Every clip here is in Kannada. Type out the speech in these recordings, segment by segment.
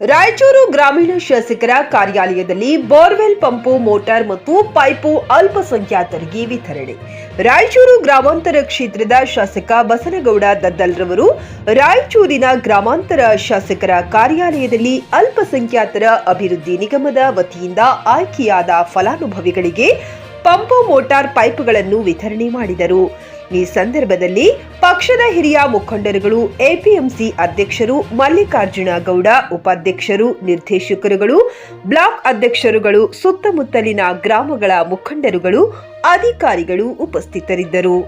ರಾಯಚೂರು ಗ್ರಾಮೀಣ ಶಾಸಕರ ಕಾರ್ಯಾಲಯದಲ್ಲಿ ಬೋರ್ವೆಲ್ ಪಂಪು, ಮೋಟಾರ್ ಮತ್ತು ಪೈಪು ಅಲ್ಪಸಂಖ್ಯಾತರಿಗೆ ವಿತರಣೆ. ರಾಯಚೂರು ಗ್ರಾಮಾಂತರ ಕ್ಷೇತ್ರದ ಶಾಸಕ ಬಸನಗೌಡ ದದ್ದಲ್ರವರು ರಾಯಚೂರಿನ ಗ್ರಾಮಾಂತರ ಶಾಸಕರ ಕಾರ್ಯಾಲಯದಲ್ಲಿ ಅಲ್ಪಸಂಖ್ಯಾತರ ಅಭಿವೃದ್ಧಿ ನಿಗಮದ ವತಿಯಿಂದ ಆಯ್ಕೆಯಾದ ಫಲಾನುಭವಿಗಳಿಗೆ ಪಂಪು, ಮೋಟಾರ್ ಪೈಪ್ಗಳನ್ನು ವಿತರಣೆ ಮಾಡಿದರು. ಈ ಸಂದರ್ಭದಲ್ಲಿ ಪಕ್ಷದ ಹಿರಿಯ ಮುಖಂಡರುಗಳು, ಎಪಿಎಂಸಿ ಅಧ್ಯಕ್ಷರು, ಮಲ್ಲಿಕಾರ್ಜುನ ಗೌಡ, ಉಪಾಧ್ಯಕ್ಷರು, ನಿರ್ದೇಶಕರುಗಳು, ಬ್ಲಾಕ್ ಅಧ್ಯಕ್ಷರುಗಳು, ಸುತ್ತಮುತ್ತಲಿನ ಗ್ರಾಮಗಳ ಮುಖಂಡರುಗಳು, ಅಧಿಕಾರಿಗಳು ಉಪಸ್ಥಿತರಿದ್ದರು.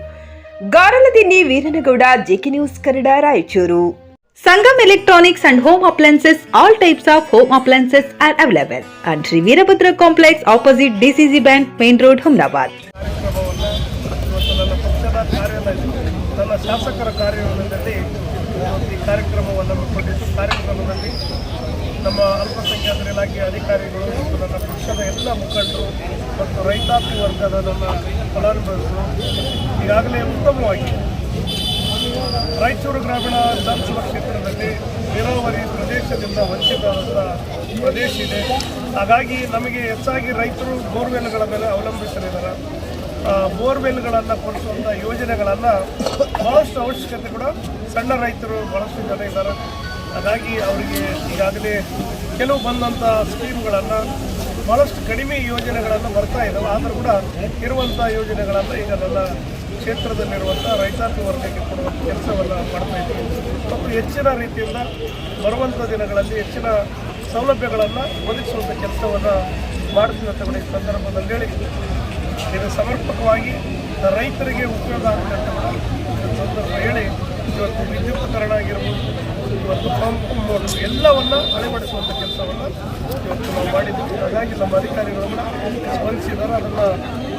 Garaladinni Veeranagouda, JK news Kannada, Raichur. Sangam electronics and home appliances, all types of home appliances are available. And Shri Veerabhadra complex, opposite DCC bank, main road, Humnabad. ತನ್ನ ಕಾರ್ಯಾಲಯದಲ್ಲಿ ಶಾಸಕರ ಕಾರ್ಯಾಲಯದಲ್ಲಿ ಈ ಕಾರ್ಯಕ್ರಮವನ್ನು ಹಮ್ಮಿಕೊಂಡಿದ್ದು ಕಾರ್ಯಕ್ರಮದಲ್ಲಿ ನಮ್ಮ ಅಲ್ಪಸಂಖ್ಯಾತರ ಇಲಾಖೆಯ ಅಧಿಕಾರಿಗಳು ಮತ್ತು ನನ್ನ ಪಕ್ಷದ ಎಲ್ಲ ಮುಖಂಡರು ಮತ್ತು ರೈತಾಪಿ ವರ್ಗದ ನನ್ನ ಫಲಾನುಭವಿಗಳು ಈಗಾಗಲೇ ಉತ್ತಮವಾಗಿ ರಾಯಚೂರು ಗ್ರಾಮೀಣ ವಿಧಾನಸಭಾ ಕ್ಷೇತ್ರದಲ್ಲಿ ನೀರಾವರಿ ಪ್ರದೇಶದಿಂದ ವಂಚಿತವಾದ ಪ್ರದೇಶ ಇದೆ. ಹಾಗಾಗಿ ನಮಗೆ ಹೆಚ್ಚಾಗಿ ರೈತರು ಬೋರ್ವೆಲ್ಗಳ ಮೇಲೆ ಅವಲಂಬಿತರಿದ್ದಾರೆ ಆ, ಬೋರ್ವೆಲ್ಗಳನ್ನು ಕೊಡಿಸುವಂಥ ಯೋಜನೆಗಳನ್ನು ಭಾಳಷ್ಟು ಅವಶ್ಯಕತೆ ಕೂಡ ಸಣ್ಣ ರೈತರು ಭಾಳಷ್ಟು ಜನ ಇದ್ದಾರೆ. ಹಾಗಾಗಿ ಅವರಿಗೆ ಈಗಾಗಲೇ ಕೆಲವು ಬಂದಂಥ ಸ್ಕೀಮ್ಗಳನ್ನು ಭಾಳಷ್ಟು ಕಡಿಮೆ ಯೋಜನೆಗಳನ್ನು ಬರ್ತಾ ಇದ್ದಾವೆ ಆದರೂ ಕೂಡ ಇರುವಂಥ ಯೋಜನೆಗಳನ್ನು ಈಗ ನನ್ನ ಕ್ಷೇತ್ರದಲ್ಲಿರುವಂಥ ರೈತಾಪಿ ವರ್ಗಕ್ಕೆ ಕೊಡುವಂಥ ಕೆಲಸವನ್ನು ಮಾಡ್ತಾ ಇದ್ದೀವಿ ಮತ್ತು ಹೆಚ್ಚಿನ ರೀತಿಯಿಂದ ಬರುವಂಥ ದಿನಗಳಲ್ಲಿ ಹೆಚ್ಚಿನ ಸೌಲಭ್ಯಗಳನ್ನು ಒದಗಿಸುವಂಥ ಕೆಲಸವನ್ನು ಮಾಡ್ತೀವಿ ಅಂತ ಸಂದರ್ಭದಲ್ಲಿ ಹೇಳಿ ಇದು ಸಮರ್ಪಕವಾಗಿ ರೈತರಿಗೆ ಉಪಯೋಗ ಆಗ್ತಕ್ಕಂಥ ಸಂದರ್ಭ ಹೇಳಿ ಇವತ್ತು ವಿದ್ಯುತ್ಕರಣ ಆಗಿರ್ಬೋದು ಇವತ್ತು ಪಂಪ್ ಮೋಟರ್ ಎಲ್ಲವನ್ನು ಅಳವಡಿಸುವಂಥ ಕೆಲಸವನ್ನು ಇವತ್ತು ನಾವು ಮಾಡಿದ್ದೀವಿ. ಹಾಗಾಗಿ ನಮ್ಮ ಅಧಿಕಾರಿಗಳು ಕೂಡ ಸ್ಪಂದಿಸಿದ್ದಾರೆ. ಅದನ್ನು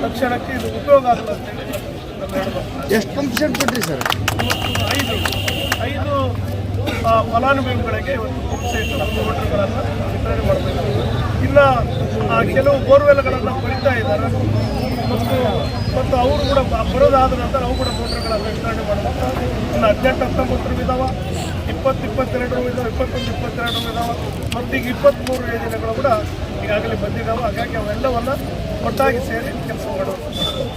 ತಕ್ಷಣಕ್ಕೆ ಇದು ಉಪಯೋಗ ಆಗಲ್ಲ ಅಂತೇಳಿ ನಾನು ಹೇಳ್ಬೋದು ಎಷ್ಟು ಸೆಟ್ ಕೊಟ್ರಿ ಸರ್? ಐದು. ಐದು ಆ, ಫಲಾನುಭವಿಗಳಿಗೆ ಇವತ್ತು ಪಂಪ್ ಸೆಟ್ ಮೋಟರ್ಗಳನ್ನು ವಿತರಣೆ ಮಾಡಬೇಕು ಇನ್ನು ಆ, ಕೆಲವು ಬೋರ್ವೆಲ್ಗಳನ್ನು ಕೊರಿತಾ ಇದ್ದಾರೆ. ಮತ್ತು ಅವರು ಕೂಡ ಬರೋದಾದ ನಂತರ ಅವು ಕೂಡ ಮೋಟರ್ಗಳನ್ನು ವಿತರಣೆ ಮಾಡಬೇಕು ಇನ್ನು ಹದಿನೆಂಟು, ಹತ್ತೊಂಬತ್ತರ ಇದಾವ ಇಪ್ಪತ್ತು ಇಪ್ಪತ್ತೆರಡು ಇದಾವೆ ಇಪ್ಪತ್ತೊಂದು ಇಪ್ಪತ್ತೆರಡು ಇದಾವೆ ಮತ್ತು ಈಗ ಇಪ್ಪತ್ತ್ಮೂರು ಯೋಜನೆಗಳು ಕೂಡ ಈಗಾಗಲೇ ಬಂದಿದ್ದಾವೆ. ಹಾಗಾಗಿ ಅವೆಲ್ಲವನ್ನು ಒಟ್ಟಾಗಿ ಸೇರಿ ಕೆಲಸ ಟಿವಿಎಸ್